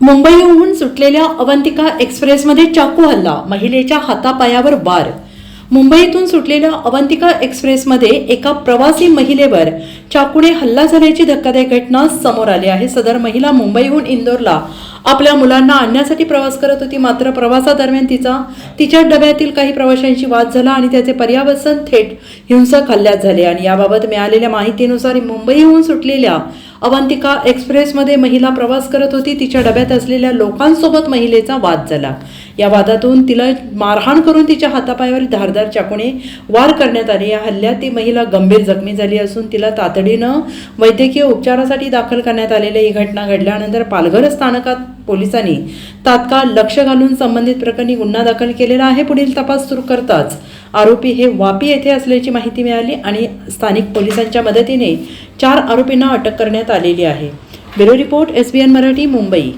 मुंबईहून सुटलेल्या अवंतिका एक्सप्रेसमध्ये चाकू हल्ला महिलेच्या हातापायावर वार. मुंबईतून सुटलेल्या अवंतिका एक्सप्रेसमध्ये एका प्रवासी महिलेवर चाकूने हल्ला झाल्याची धक्कादायक घटना समोर आली आहे. सदर महिला मुंबईहून इंदोरला आपल्या मुलांना आणण्यासाठी प्रवास करत होती. मात्र प्रवासादरम्यान तिचा तिच्या डब्यातील काही प्रवाशांशी वाद झाला आणि त्याचे पर्यावसन थेट हिंसक हल्ल्यात झाले. आणि याबाबत मिळालेल्या माहितीनुसार मुंबईहून सुटलेल्या अवंतिका एक्सप्रेसमध्ये महिला प्रवास करत होती. तिच्या डब्यात असलेल्या लोकांसोबत महिलेचा वाद झाला. या वादातून तिला मारहाण करून तिच्या हातापायावर धारदार चाकूने वार करण्यात आले. या हल्ल्यात ती महिला गंभीर जखमी झाली असून तिला तातडीनं वैद्यकीय उपचारासाठी दाखल करण्यात आलेली ही घटना घडल्यानंतर पालघर स्थानकात पोलिसांनी तात्काळ लक्ष घालून संबंधित प्रकरणी गुन्हा दाखल केलेला आहे. पुढील तपास सुरू करताच आरोपी हे वापी येथे असल्याची माहिती मिळाली आणि स्थानिक पोलिसांच्या मदतीने चार आरोपींना अटक करण्यात आलेली आहे. Bureau report S B N Marathi Mumbai.